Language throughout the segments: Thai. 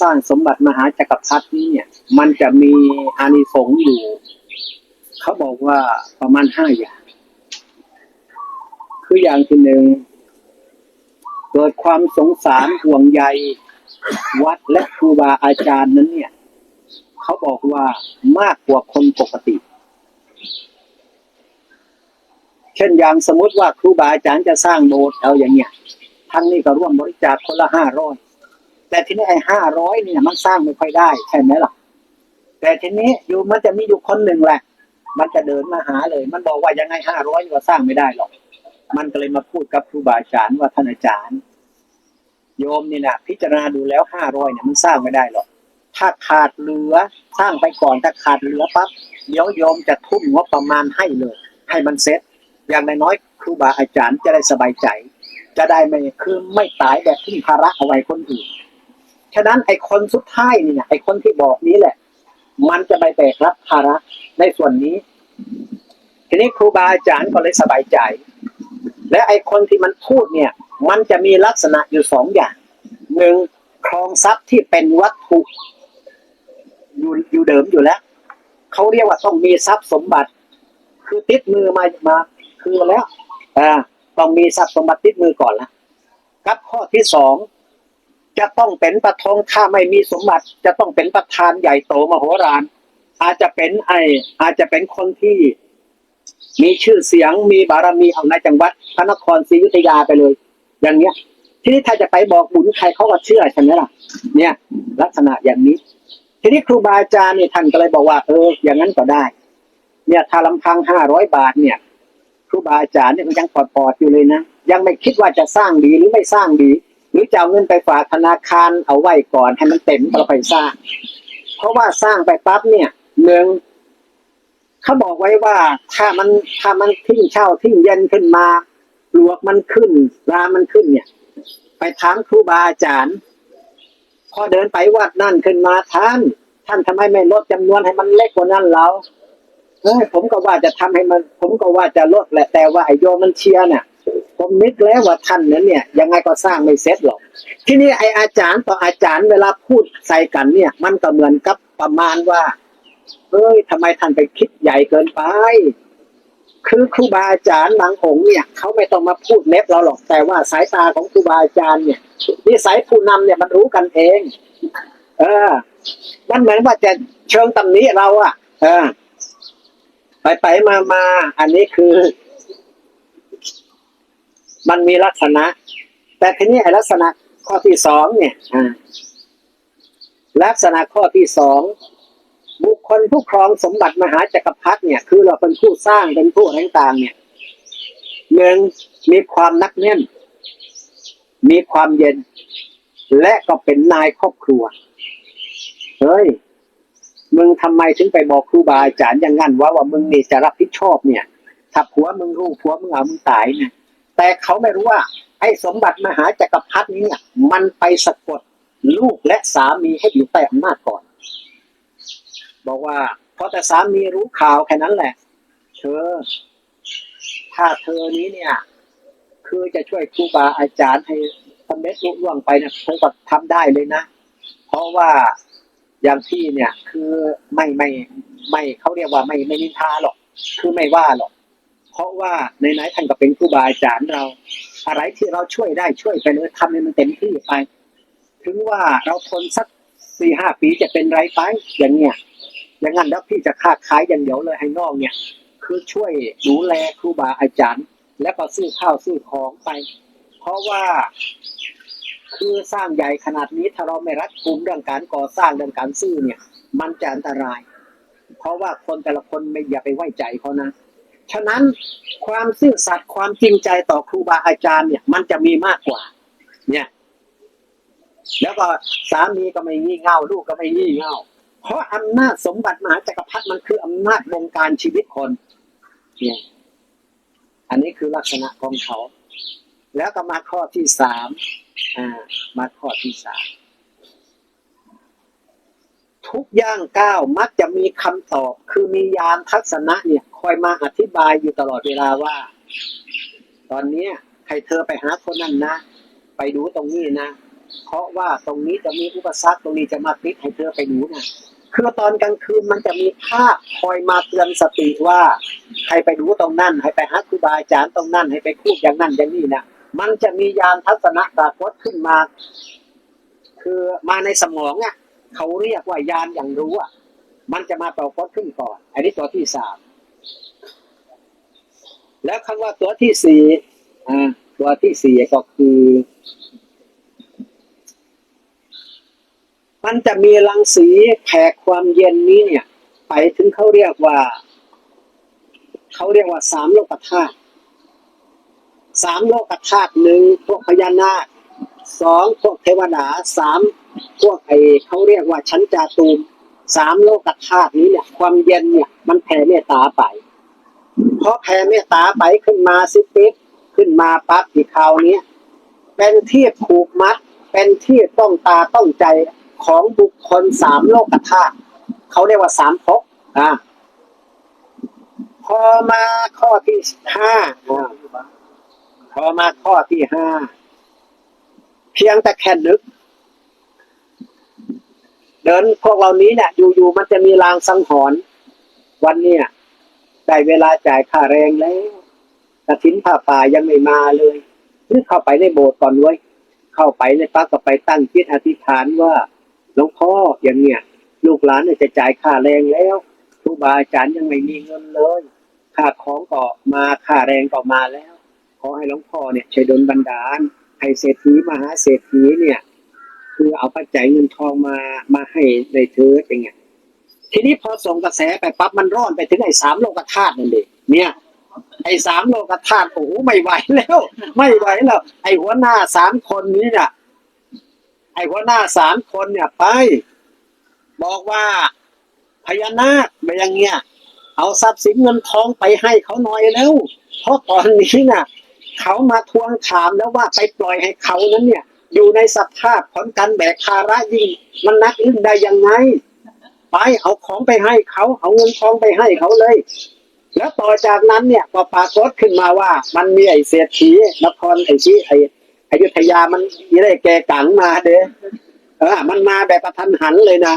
สร้างสมบัติมหาจักรพรรดินี้เนี่ย มันจะมีอานิสงส์อยู่ เขาบอกว่าประมาณห้าอย่าง คืออย่างที่หนึ่งเกิดความสงสารห่วงใยวัดและครูบาอาจารย์นั้นเนี่ย เขาบอกว่ามากกว่าคนปกติ เช่นอย่างสมมติว่าครูบาอาจารย์จะสร้างโบสถ์เอาอย่างเงี้ยทั้งนี้ก็ร่วมบริจาคคนละห้าร้อย แต่ทีนี้ไอ้ห้าร้อยเนี่ยมันสร้างไม่ค่อยได้ใช่ไหมล่ะ แต่ทีนี้อยู่มันจะมีอยู่คนหนึ่งแหละ มันจะเดินมาหาเลย มันบอกว่ายังไงห้าร้อยก็สร้างไม่ได้หรอก มันก็เลยมาพูดกับครูบาอาจารย์ว่าท่านอาจารย์ โยมนี่นะพิจารณาดูแล้วห้าร้อยเนี่ยมันสร้างไม่ได้หรอก ถ้าขาดเหลือสร้างไปก่อนถ้าขาดเหลือปั๊บเดี๋ยวโยมจะทุ่มงบประมาณให้เลย ให้มันเซ็ตอย่างน้อยๆครูบาอาจารย์จะได้สบายใจ จะได้ไม่คือไม่ตายแบบทิ้งภาระเอาไว้คนอื่น ฉะนั้นไอ้คนสุดท้ายนี่นะไอ้คนที่บอกนี้แหละ มันจะไปแบกรับภาระในส่วนนี้ ทีนี้ครูบาอาจารย์ก็เลยสบายใจ และไอ้คนที่มันพูดเนี่ย มันจะมีลักษณะอยู่สองอย่างหนึ่งครองทรัพย์ที่เป็นวัตถุอยู่อยู่เดิมอยู่แล้วเขาเรียกว่าต้องมีทรัพย์สมบัติ คือติดมือมามาคือแล้วอ่าต้องมีทรัพย์สมบัติติดมือก่อนละครับข้อที่สอง จะต้องเป็นประทงถ้าไม่มีสมบัติ จะต้องเป็นประธานใหญ่โตมโหฬารอาจจะเป็นไออาจจะเป็นคนที่ มีชื่อเสียงมีบารมีเอาในจังหวัดพระนครศรีอยุธยาไปเลย อย่างเนี้ย ทีนี้ถ้าจะไปบอกบุญใครเขาก็เชื่อใช่ไหมล่ะ เนี่ย ลักษณะอย่างนี้ ทีนี้ครูบาอาจารย์เนี่ยท่านก็เลยบอกว่าเอออย่างนั้นก็ได้ เนี่ยถ้าลำพังห้าร้อยบาทเนี่ยครูบาอาจารย์เนี่ยก็ยังปลอดๆอยู่เลยนะยังไม่คิดว่าจะสร้างดีหรือไม่สร้างดี หรือจะเอาเงินไปฝากธนาคารเอาไว้ก่อนให้มันเต็มเราไปสร้าง เพราะว่าสร้างไปปั๊บเนี่ยหนึ่งเขาบอกไว้ว่าถ้ามันถ้ามันทิ้งเช่าทิ้งเย็นขึ้นมาปลวกมันขึ้นรามันขึ้นเนี่ย ไปถามครูบาอาจารย์ พอเดินไปวัดนั่นขึ้นมาท่าน ท่านทำไมไม่ลดจำนวนให้มันเล็กกว่านั้นเราเอ้ยผมก็ว่าจะทำให้มัน ผมก็ว่าจะลดแหละแต่ว่าไอโยมันเชียร์เนี่ย ผมนึกแล้วว่าท่านนั้นเนี่ยยังไงก็สร้างไม่เสร็จหรอก ที่นี่ไออาจารย์ต่ออาจารย์เวลาพูดใส่กันเนี่ย มันก็เหมือนกับประมาณว่าเฮ้ยทำไมท่านไปคิดใหญ่เกินไป คือครูบาอาจารย์บางองค์เนี่ยเขาไม่ต้องมาพูดเน็บเราหรอกแต่ว่าสายตาของครูบาอาจารย์เนี่ยนิสัยผู้นำเนี่ยมันรู้กันเอง เออ มันเหมือนว่าจะเชิงตำหนี้เราอะเออ ไปไปมามาอันนี้คือ มันมีลักษณะ แต่ทีนี้ไอ้ลักษณะข้อที่สองเนี่ยลักษณะข้อที่สองบุคคลผู้ครองสมบัติมหาจักรพรรดิเนี่ยคือเราเป็นผู้สร้างเป็นผู้อะไรต่างๆเนี่ยหนึ่งมีความนักแน่น มีความเย็น และก็เป็นนายครอบครัว เฮ้ย มึงทำไมถึงไปบอกครูบาอาจารย์อย่างนั้นว่าว่ามึงนี่จะรับผิดชอบเนี่ย ถ้าผัวมึงรู้ผัวมึงเอามึงตายเนี่ย แต่เขาไม่รู้ว่า ไอ้สมบัติมหาจักรพรรดินี้เนี่ย มันไปสะกดลูกและสามีให้อยู่ใต้อำนาจก่อน บอกว่าพอแต่สามีรู้ข่าวแค่นั้นแหละ เธอ ถ้าเธอนี้เนี่ย คือจะช่วยครูบาอาจารย์ให้สำเร็จลุล่วงไปนะเธอก็ทำได้เลยนะ เพราะว่าอย่างที่เนี่ย คือไม่ไม่ไม่เขาเรียกว่าไม่ไม่นินทาหรอก คือไม่ว่าหรอก เพราะว่าในไหนท่านก็เป็นครูบาอาจารย์เรา อะไรที่เราช่วยได้ช่วยไปเลยทำให้มันเต็มที่ไป ถึงว่าเราทนสักสี่ห้าปีจะเป็นไรไปอย่างเงี้ยอย่างนั้นแล้วพี่จะค้าขายอย่างเดียวเลยให้น้องเนี่ย คือช่วยดูแลครูบาอาจารย์ แล้วก็ซื้อข้าวซื้อของไป เพราะว่า คือสร้างใหญ่ขนาดนี้ถ้าเราไม่รัดกุมเรื่องการก่อสร้างเรื่องการซื้อเนี่ย มันจะอันตราย เพราะว่าคนแต่ละคนไม่อย่าไปไว้ใจเขานะ ฉะนั้นความซื่อสัตย์ความจริงใจต่อครูบาอาจารย์เนี่ย มันจะมีมากกว่า เนี่ย แล้วก็สามีก็ไม่งี่เง่าลูกก็ไม่งี่เง่าเพราะอำนาจสมบัติมหาจักรพรรดิมันคืออำนาจบงการชีวิตคน เนี่ย อันนี้คือลักษณะของเขา แล้วก็มาข้อที่สามอ่า มาข้อที่สาม ทุกย่างก้าวมักจะมีคำตอบ คือมียานทัศนะเนี่ย คอยมาอธิบายอยู่ตลอดเวลาว่า ตอนเนี้ให้เธอไปหาคนนั้นนะ ไปดูตรงนี้นะ เพราะว่าตรงนี้จะมีอุปสรรคตรงนี้จะมาติดให้เธอไปดูนะคือตอนกลางคืนมันจะมีภาพคอยมาเตือนสติว่าให้ไปดูตรงนั้น ให้ไปหาครูบาอาจารย์ตรงนั้น ให้ไปพูดอย่างนั้นอย่างนี้นะมันจะมียานทัศนะปรากฏขึ้นมา คือมาในสมองอะ เขาเรียกว่ายานอย่างรู้อะ มันจะมาปรากฏขึ้นก่อน อันนี้ตัวที่สามแล้วคำว่าตัวที่สี่อ่าตัวที่สี่ก็คือ มันจะมีรังสีแผ่ความเย็นนี้เนี่ย ไปถึงเขาเรียกว่า เขาเรียกว่าสามโลกธาตุสามโลกธาตุหนึ่งพวกพญานาคสองพวกเทวดาสาม พวกไอเขาเรียกว่าชั้นจาตูมสามโลกธาตุนี้เนี่ย ความเย็นเนี่ย มันแผ่เมตตาไปเพอแผ่เมตตาไปขึ้นมาสิปิ๊บขึ้นมาปั๊บที่คราวนี้เป็นที่ผูกมัด เป็นที่ต้องตาต้องใจของบุคคลสามโลกธาตุเขาเรียกว่าสามภพอ่าพอมาข้อที่ห้าอ่าพอมาข้อที่ห้าเพียงแต่แค่นึก เดินพวกเหล่านี้เนี่ยอยู่ๆมันจะมีลางสังหรณ์วันเนี้ยได้เวลาจ่ายค่าแรงแล้วกระถินผ้าป่ายังไม่มาเลยนึกเข้าไปในโบสถ์ก่อนเว้ยเข้าไปในปั๊บก็ไปตั้งจิตอธิษฐานว่าหลวงพ่ออย่างเนี้ยลูกหลานเนี่ยจะจ่ายค่าแรงแล้วครูบาอาจารย์ยังไม่มีเงินเลยค่าของก็มาค่าแรงก็มาแล้ว ขอให้หลวงพ่อเนี่ยช่วยดลบันดาลให้เศรษฐีมหาเศรษฐีเนี่ย คือเอาปัจจัยเงินทองมามาให้ในเธออย่างเงี้ยทีนี้พอส่งกระแสไปปั๊บมันร้อนไปถึงไอ้สามโลกธาตุนั่นเองเนี่ยไอ้สามโลกธาตุโอ้โหไม่ไหวแล้ว ไม่ไหวแล้วไอ้หัวหน้าสามคนนี้เนี่ยไอ้หัวหน้าสามคนเนี่ยไป บอกว่าพญานาคไปอย่างเงี้ยเอาทรัพย์สินเงินทองไปให้เขาหน่อยแล้ว เพราะตอนนี้น่ะเขามาทวงถามแล้วว่าไปปล่อยให้เขานั้นเนี่ย อยู่ในสภาพของการแบกภาระยิ่งมันนักอึ้งได้ยังไง ไปเอาของไปให้เขาเอาเงินทองไปให้เขาเลย แล้วต่อจากนั้นเนี่ยก็ปรากฏขึ้นมาว่า มันมีไอ้เศรษฐีนครไอ้ชี้ไอ้อยุธยามันยี่ได้แกกังมาเด้เออมันมาแบบประทันหันเลยนะ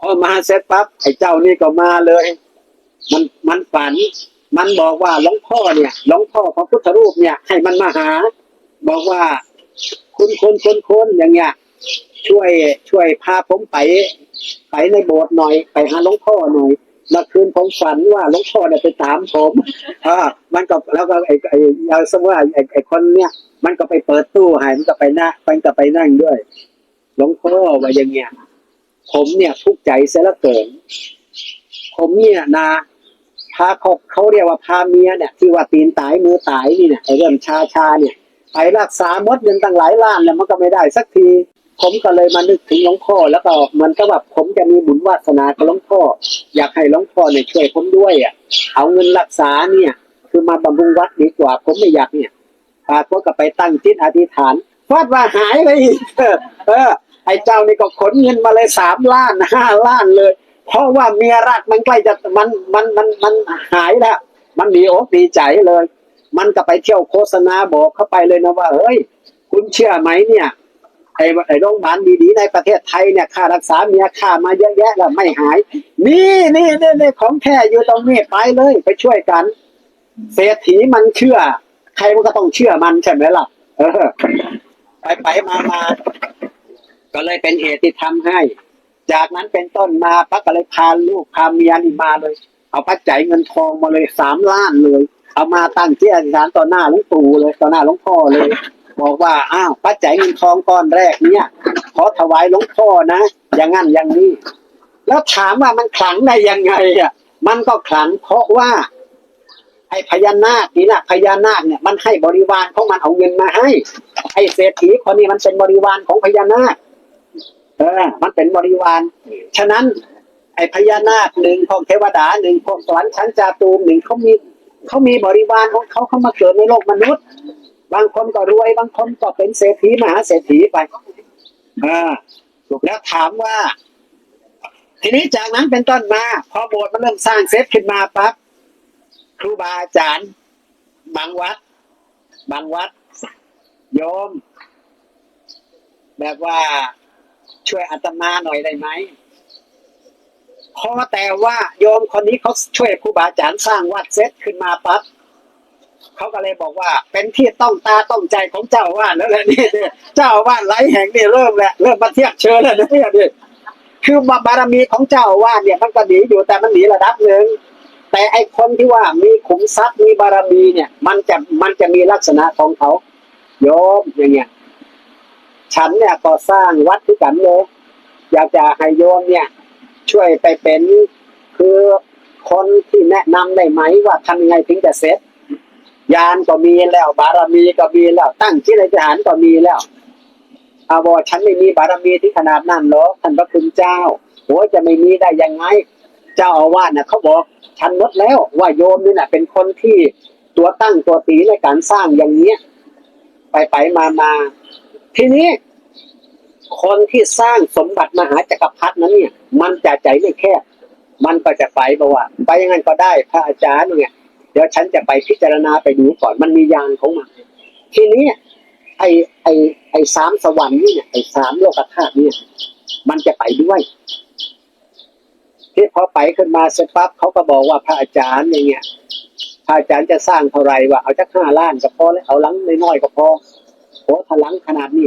พอมาเสร็จปั๊บไอ้เจ้านี่ก็มาเลย มันมันฝัน มันบอกว่าหลวงพ่อเนี่ยหลวงพ่อพระพุทธรูปเนี่ย ให้มันมาหา บอกว่า คุณคุณคุณคุณอย่างเงี้ย ช่วยช่วยพาผมไป ไปในโบสถ์หน่อย ไปหาหลวงพ่อหน่อยเมื่อคืนผมฝันว่าหลวงพ่อเนี่ยไปถามผมอ่ามันก็แล้วก็ไอ้ไอ้เราสมมติว่าไอ้ไอ้คนเนี่ยมันก็ไปเปิดตู้ให้มันก็ไปนั่งมันก็ไปนั่งด้วยหลวงพ่อว่าอย่างเงี้ย ผมเนี่ยทุกข์ใจเสียลือเกิน ผมเนี่ยนะพาเขาเขาเรียกว่าพาเมียเนี่ย ที่ว่าตีนตายมือตายนี่เนี่ยไอ้เรื่องชาชาเนี่ย ไปรักษาหมดเงินตั้งหลายล้านแล้วมันก็ไม่ได้สักที ผมก็เลยมานึกถึงหลวงพ่อแล้วก็เหมันก็แบบผมจะมีบุญวาสนากับหลวงพ่อ อยากให้หลวงพ่อเนี่ยช่วยผมด้วยอะเอาเงินรักษาเนี่ย คือมาบำรุงวัดดีกว่า ผมไม่อยากเนี่ยพาพวกก็ไปตั้งจิตอธิษฐานฟาดว่าหายไปอีกเออเออไอ้เจ้านี่ก็ขนเงินมาเลยสามล้านห้าล้านเลย เพราะว่าเมียรักมันใกล้จะมันมันมันมันหายแล้ว มันดีอกดีใจเลย มันก็ไปเที่ยวโฆษณาบอกเข้าไปเลยนะว่าเฮ้ย คุณเชื่อไหมเนี่ยไอ้ไอ้โรงพยาบาลดีๆในประเทศไทยเนี่ยค่ารักษาเมียค่ามาเยอะแยะแล้วไม่หาย นี่นี่นี่นี่ของแท้อยู่ตรงนี้ไปเลย ไปช่วยกัน เศรษฐีมันเชื่อ ใครมันก็ต้องเชื่อมันใช่ไหมล่ะ เออ ไปไปมามาก็เลยเป็นเหตุที่ทำให้ จากนั้นเป็นต้นมาปั๊บก็เลยพาลูกพาเมียนี่มาเลย เอาปัจจัยเงินทองมาเลยสามล้านเลย เอามาตั้งที่อธิษฐานต่อหน้าหลวงปู่เลยต่อหน้าหลวงพ่อเลย บอกว่าอ้าวปัจจัยเงินทองก้อนแรกเนี่ย ขอถวายหลวงพ่อนะ อย่างงั้นอย่างนี้ แล้วถามว่ามันขลังได้ยังไงอะมันก็ขลังเพราะว่า ไอ้พญานาคนี่นะพญานาคเนี่ยมันให้บริวารของมันเอาเงินมาให้ ไอ้เศรษฐีคนนี้มันเป็นบริวารของพญานาคเออ มันเป็นบริวาร ฉะนั้น ไอ้พญานาคหนึ่งพวกเทวดาหนึ่งพวกสวรรค์ชั้นจาตูมหนึ่งเขามี เขามีบริวารของเขาเขามาเกิดในโลกมนุษย์ บางคนก็รวย บางคนก็เป็นเศรษฐีมหาเศรษฐีไปอ่าถูกแล้วถามว่า ทีนี้จากนั้นเป็นต้นมา พอโบสถ์มันเริ่มสร้างเสร็จขึ้นมาปั๊บครูบาอาจารย์บางวัด บางวัดโยม แบบว่าช่วยอาตมาหน่อยได้ไหม พอแต่ว่าโยมคนนี้เขาช่วยครูบาอาจารย์สร้างวัดเสร็จขึ้นมาปั๊บเขาก็เลยบอกว่า เป็นที่ต้องตาต้องใจของเจ้าอาวาดแล้วแหละนี่เนี่ยเจ้าอาวาดหลายแห่งนี่เริ่มแหล้วเริ่มมาเทียบเชิญแล้วเนี่ยนี่คือบารมีของเจ้าอาวาดเนี่ยมันก็หนีอยู่แต่มันหนีระดับหนึ่งแต่ไอคนที่ว่ามีขุมทรัพย์มีบารมีเนี่ย มันจะมันจะมีลักษณะของเขาโยมอย่างเงี้ยฉันเนี่ยก่อสร้างวัดที่กันเลยอยากจะให้โยมเนี่ย ช่วยไปเป็นคือคนที่แนะนำได้ไหมว่าทำยังไงถึงจะเสร็จยานก็มีแล้ว บารมีก็มีแล้ว ตั้งที่ในทหารก็มีแล้วอาบอกฉันไม่มีบารมีที่ขนาดนั้นหรอกท่านพระคุณเจ้าโหจะไม่มีได้ยังไง เจ้าอาวาสน่ะเขาบอกฉันลดแล้วว่าโยมนี่น่ะเป็นคนที่ตัวตั้งตัวตีในการสร้างอย่างเนี้ย ไปไปมามาทีนี้ คนที่สร้างสมบัติมหาจักรพรรดินั้นเนี่ย มันจะใจไม่แคบมันก็จะไปบอกว่า ไปอยังไงก็ได้พระอาจารย์เนี่ยเดี๋ยวฉันจะไปพิจารณาไปดูก่อนมันมียานของมันทีนี้ไอ้ไอ้ไอ้สามสวรรค์นี่เนี่ยไอ้สามโลกธาตุเนี่ยมันจะไปด้วย ที่พอไปขึ้นมาเสร็จปั๊บเขาก็บอกว่าพระอาจารย์อย่างเงี้ยพระอาจารย์จะสร้างเท่าไหร่ว่าเอาจักห้าล้านก็พอแล้วเอาหลังน้อยๆก็พอโอ้ถ้าลังขนาดนี้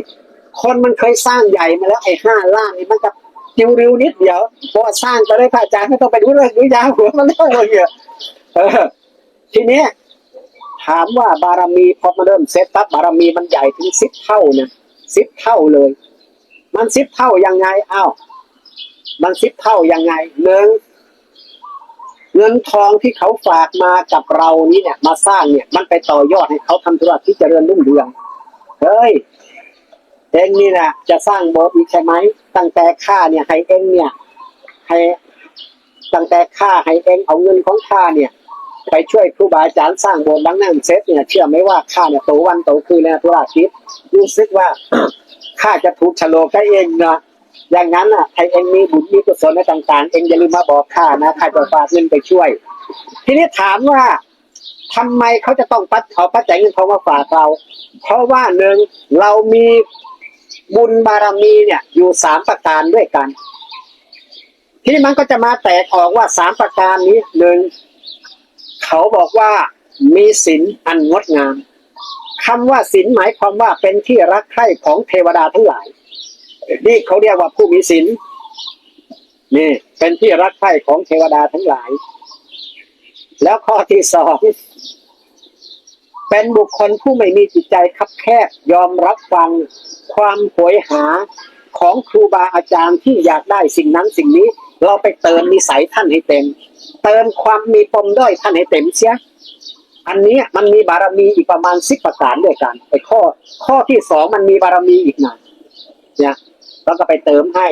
คนมันเคยสร้างใหญ่มาแล้วไอ้ห้าล้านนี่มันจะจิวริวนิดเดียวเพอสร้างไปเลยพระอาจารย์ไม่ต้องไปดูเรื่องดูยาวหัวมันแล้วเลยเนี่ยออทีนี้ถามว่าบารมีพอมาเริ่มเซตปั๊บบารมีมันใหญ่ถึงสิบเท่านะสิบเท่าเลย มันสิบเท่ายังไงอ้าวมันสิบเท่ายังไงหนึ่งเงินทองที่เขาฝากมากับเรานี่เนี่ย มาสร้างเนี่ย มันไปต่อยอดให้เขาทำธุรกิจเจริญรุ่งเรืองเฮ้ย เองนี่แหละจะสร้างโบสถ์อีกใช่ไหมตั้งแต่ข้าเนี่ยให้เองเนี่ยให้ตั้งแต่ข้าให้เองเอาเงินของข้าเนี่ย ไปช่วยครูบาอาจารย์สร้างโบสถ์ดังนั้นเสร็จเนี่ยเชื่อไหมว่าข้าเนี่ยโตวันโตคืนในธุรกิจรู้สึกว่าข้าจะถูกฉลกให้เองนะอย่างนั้นอะให้เองมีบุญมีกุศลในต่าง ๆ เองอย่าลืมมาบอกข้านะข้าจะฝากเงินไปช่วย ทีนี้ถามว่าทำไมเขาจะต้องปัดเขาปัจจัยเงินทองมาฝากเรา เพราะว่าหนึ่งเรามี บุญบารมีเนี่ยอยู่สามประการด้วยกัน ทีนี้มันก็จะมาแตกออกว่าสามประการนี้หนึ่งเขาบอกว่ามีศีลอันงดงามคำว่าศีลหมายความว่าเป็นที่รักใคร่ของเทวดาทั้งหลาย นี่เขาเรียกว่าผู้มีศีลนี่เป็นที่รักใคร่ของเทวดาทั้งหลาย แล้วข้อที่สอง เป็นบุคคลผู้ไม่มีจิตใจคับแคบยอมรับฟัง ความโหยหาของครูบาอาจารย์ที่อยากได้สิ่งนั้นสิ่งนี้ เราไปเติมนิสัยท่านให้เต็ม เติมความมีปมด้อยท่านให้เต็มเสียอันนี้มันมีบารมีอีกประมาณสิบประการด้วยกันไอ้ข้อข้อที่สองมันมีบารมีอีกหน่อยเนี่ยเราก็ไปเติมให้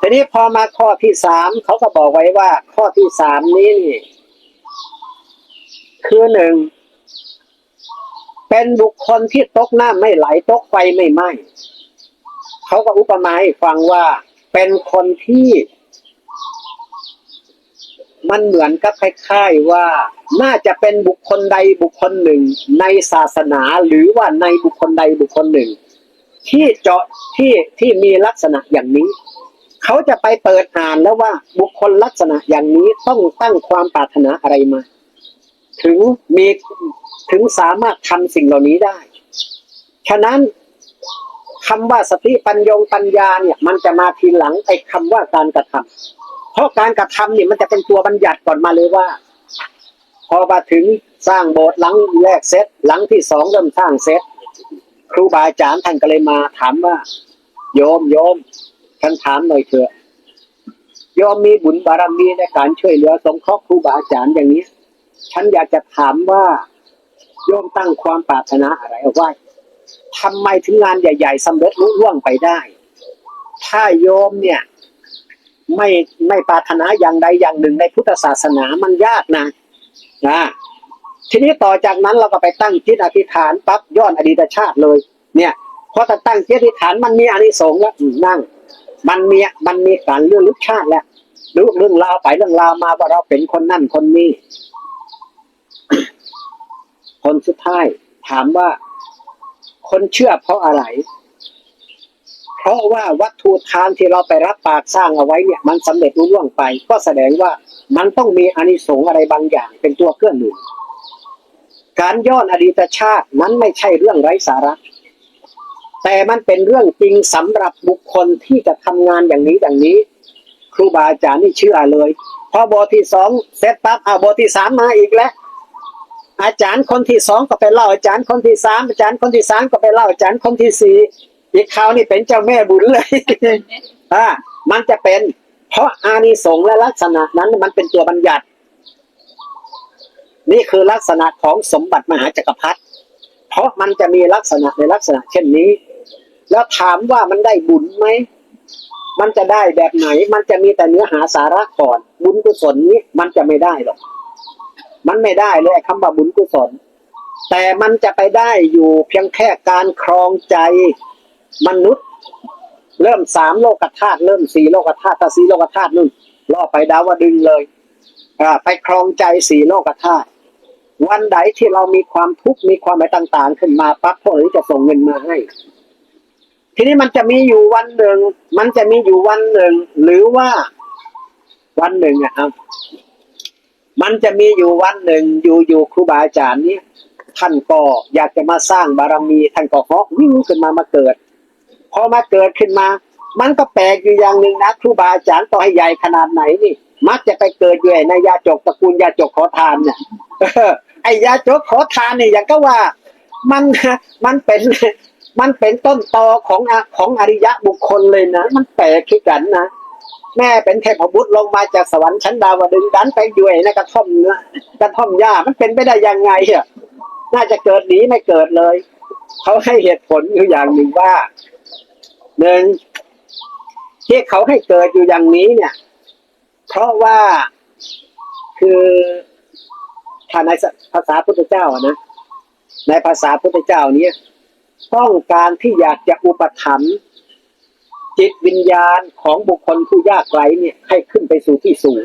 ทีนี้พอมาข้อที่สามเขาก็บอกไว้ว่าข้อที่สามนี้นี่ คือหนึ่ง เป็นบุคคลที่ตกน้ำไม่ไหลตกไฟไม่ไหม้เขาก็อุปมาให้ฟังว่าเป็นคนที่ มันเหมือนกับคล้ายๆว่า น่าจะเป็นบุคคลใดบุคคลหนึ่ง ในศาสนาหรือว่าในบุคคลใดบุคคลหนึ่ง ที่เจาะที่ที่มีลักษณะอย่างนี้เขาจะไปเปิดอ่านแล้วว่าบุคคลลักษณะอย่างนี้ต้องตั้งความปรารถนาอะไรมา ถึงมีถึงสามารถทำสิ่งเหล่านี้ได้ ฉะนั้นคำว่าสติปัญญงปัญญาเนี่ยมันจะมาทีหลังไอ้คำว่าการกระทำเพราะการกระทำเนี่ยมันจะเป็นตัวบัญญัติก่อนมาเลยว่า พอมาถึงสร้างโบสถ์หลังแรกเสร็จหลังที่สองเริ่มสร้างเสร็จครูบาอาจารย์ท่านก็เลยมาถามว่า โยมโยมท่านถามหน่อยเถอะโยมมีบุญบารมีในการช่วยเหลือสงเคราะห์ครูบาอาจารย์อย่างนี้ ฉันอยากจะถามว่าโยมตั้งความปรารถนาอะไรเอาไว้ทำไมถึงงานใหญ่ ๆสำเร็จรุ่ร่วงไปได้ ถ้าโยมเนี่ย ไม่ไม่ปรารถนาอย่างใดอย่างหนึ่งในพุทธศาสนามันยากนะนะทีนี้ต่อจากนั้นเราก็ไปตั้งจิตอธิษฐานปั๊บย้อนอดีตชาติเลย เนี่ยพอตั้งจิตอธิษฐานมันมีอานิสงส์แล้วนั่ง มันมีมันมีการเรื่องลึกชาติแล้วรือเรื่องราวไปเรื่องราวมาว่าเราเป็นคนนั่นคนนี้ คนสุดท้าย ถามว่า คนเชื่อเพราะอะไร เพราะว่าวัตถุทานที่เราไปรับปากสร้างเอาไว้เนี่ย มันสำเร็จรุ่ล่วงไป ก็แสดงว่ามันต้องมีอานิสงส์อะไรบางอย่าง เป็นตัวเกื้อหนุนการย้อนอดีตชาตินั้นไม่ใช่เรื่องไร้สาระ แต่มันเป็นเรื่องจริงสำหรับบุคคลที่จะทำงานอย่างนี้อย่างนี้ ครูบาอาจารย์นี่เชื่อเลย พอบทที่สองเสร็จปั๊บอ่าบทที่สามมาอีกแล้ว อาจารย์คนที่สองก็ไปเล่าอาจารย์คนที่สามอาจารย์คนที่สามก็ไปเล่าอาจารย์คนที่สี่อีกคราวนี่เป็นเจ้าแม่บุญเลยอ่ามันจะเป็น เพราะอานิสงส์และลักษณะนั้นมันเป็นตัวบัญญัติ นี่คือลักษณะของสมบัติมหาจักรพรรดิเพราะมันจะมีลักษณะในลักษณะเช่นนี้ แล้วถามว่ามันได้บุญไหมมันจะได้แบบไหน มันจะมีแต่เนื้อหาสาระก่อน บุญกุศลนี้มันจะไม่ได้หรอก มันไม่ได้เลยคำว่าบุญกุศล แต่มันจะไปได้อยู่เพียงแค่การครองใจมนุษย์ เริ่มสามโลกธาตุเริ่มสี่โลกธาตุถ้าสี่โลกธาตุนู่นล่อไปดาวดึงเลยอ่าไปครองใจสี่โลกธาตุวันใดที่เรามีความทุกข์มีความอะไรต่าง ๆ ขึ้นมาปั๊บพวกนี้จะส่งเงินมาให้ ทีนี้มันจะมีอยู่วันหนึ่ง มันจะมีอยู่วันหนึ่ง หรือว่าวันหนึ่งอะครับ มันจะมีอยู่วันหนึ่งอยู่อยู่ครูบาอาจารย์เนี่ยท่านก็อยากจะมาสร้างบารมีท่านก็เหาะวิ่งขึ้นมามาเกิดพอมาเกิดขึ้นมา มันก็แปลกอยู่อย่างหนึ่งนะครูบาอาจารย์ต่อให้ใหญ่ขนาดไหนนี่ มักจะไปเกิดอยู่ในยาจกตระกูลยาจกขอทานเนี่ยเออไอยาจกขอทานเนี่ยอย่างก็ว่ามันมันเป็นมันเป็นต้นตอของของอริยะบุคคลเลยนะ มันแปลกขึ้นกันนะ แม่เป็นเทพบุตรลงมาจากสวรรค์ชั้นดาวดึงดันไปอยู่ในกระท่อมนื้อกระท่อมหญ้ามันเป็นไปได้ยังไงอะน่าจะเกิดหนีไม่เกิดเลย เขาให้เหตุผลอยู่อย่างหนึ่งว่าหนึ่งที่เขาให้เกิดอยู่อย่างนี้เนี่ย เพราะว่าคือถ้าในภาษาพุทธเจ้าอะนะในภาษาพุทธเจ้านี้ต้องการที่อยากจะอุปถัมภ์ จิตวิญญาณของบุคคลผู้ยากไร้เนี่ยให้ขึ้นไปสู่ที่สูง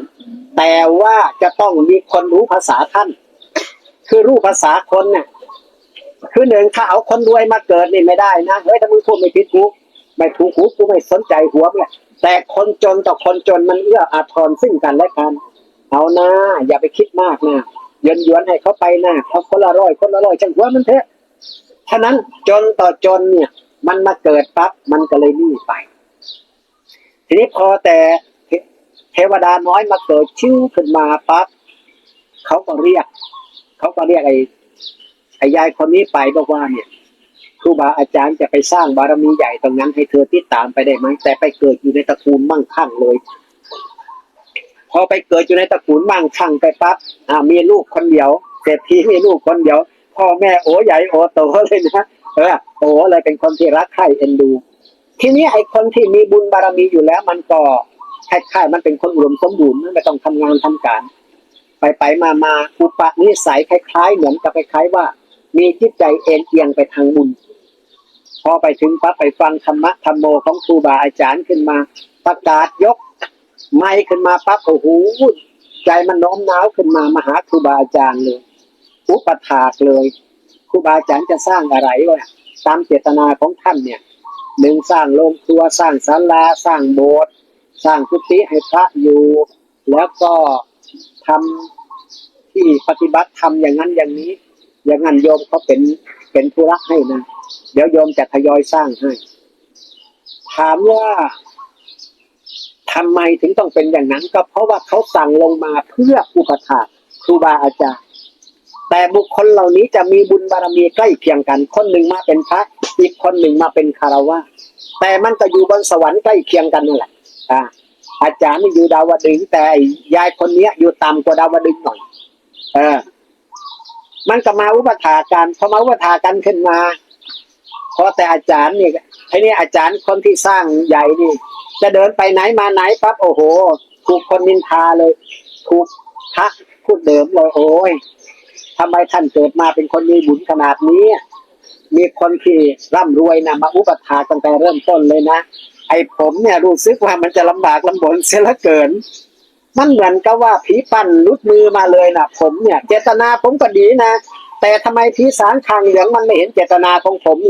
แต่ว่าจะต้องมีคนรู้ภาษาท่าน คือรู้ภาษาคนเนี่ยคือหนึ่งถ้าเอาคนรวยมาเกิดนี่ไม่ได้นะเฮ้ยถ้ามึงพูดไม่ผิดกูไม่ถูกกูกูไม่สนใจหัวมึงแหละแต่คนจนต่อคนจนมันเอื้ออาทรซึ่งกันและกัน เอานะอย่าไปคิดมากนะยนยวนให้เขาไปนะเขาคนละร้อยคนละร้อยช่างหัวมันเถอะฉะนั้นจนต่อจนเนี่ย มันมาเกิดปั๊บมันก็เลยหนี่ไป ทีนี้พอแต่เทวดาน้อยมาเกิดชื่อขึ้นมาปั๊บเขาก็เรียก เขาก็เรียกไอ้ไอ้ยายคนนี้ไปบอกว่าเนี่ยครูบาอาจารย์จะไปสร้างบารมีใหญ่ตรงนั้นให้เธอติดตามไปได้ไหมแต่ไปเกิดอยู่ในตระกูลมั่งคั่งเลย พอไปเกิดอยู่ในตระกูลมั่งคั่งไปปั๊บอ่ามีลูกคนเดียวเศรษฐีมีลูกคนเดียวพ่อแม่โอ้ใหญ่โอ้โตเลยนะเออโอ้เลยเป็นคนที่รักใคร่เอ็นดู ทีนี้ไอ้คนที่มีบุญบารมีอยู่แล้ว มันก็คล้ายๆมันเป็นคนอุดมสมบูรณ์ไม่ต้องทำงานทำการ ไปไปมามาอุปนิสัยคล้ายๆ เหมือนกับคล้ายๆว่า มีจิตใจเอ็นเอียงไปทางบุญ พอไปถึงปั๊บไปฟังธรรมะธรรมโมของครูบาอาจารย์ขึ้นมา ประกาศยก ไม้ขึ้นมาปั๊บโอ้โหใจมันน้อมน้าวขึ้นมามาหาครูบาอาจารย์เลยอุปถากเลยครูบาอาจารย์จะสร้างอะไรวะตามเจตนาของท่านเนี่ย หนึ่งสร้างโรงครัวสร้างศาลาสร้างโบสถ์สร้างกุฏิให้พระอยู่ แล้วก็ทำที่ปฏิบัติธรรมอย่างนั้นอย่างนี้ อย่างนั้นโยมเขาเป็นเป็นธุระให้นะเดี๋ยวโยมจะทยอยสร้างให้ ถามว่าทำไมถึงต้องเป็นอย่างนั้น ก็เพราะว่าเขาสั่งลงมาเพื่ออุปถาครูบาอาจารย์แต่บุคคลเหล่านี้จะมีบุญบารมีใกล้เคียงกัน คนหนึ่งมาเป็นพระ อีกคนหนึ่งมาเป็นคารวะแต่มันก็อยู่บนสวรรค์ใกล้เคียงกันนั่นแหละอ่าอาจารย์นี่อยู่ดาวดึงแต่ยายคนเนี้ย อยู่ต่ำกว่าดาวดึงหน่อย เออ มันก็มาอุปถากันพอมาอุปถากันขึ้นมาพอแต่อาจารย์นี่ไอ้นี่อาจารย์คนที่สร้างใหญ่นี่ จะเดินไปไหนมาไหนปั๊บโอ้โห ถูกคนนินทาเลย ถูกพระพูดเดิมเลยโอ้ยทำไมท่านเกิดมาเป็นคนมีบุญขนาดนี้ มีคนที่ร่ำรวยนะมาอุปถาตั้งแต่เริ่มต้นเลยนะ ไอ้ผมเนี่ยรู้สึกว่ามันจะลำบากลำบนเสียละเกิน มันเหมือนกับว่าผีปั้นลุดมือมาเลยนะผมเนี่ย เจตนาผมก็ดีนะ แต่ทำไมผีสางคางเหลืองมันไม่เห็นเจตนาของผมเลย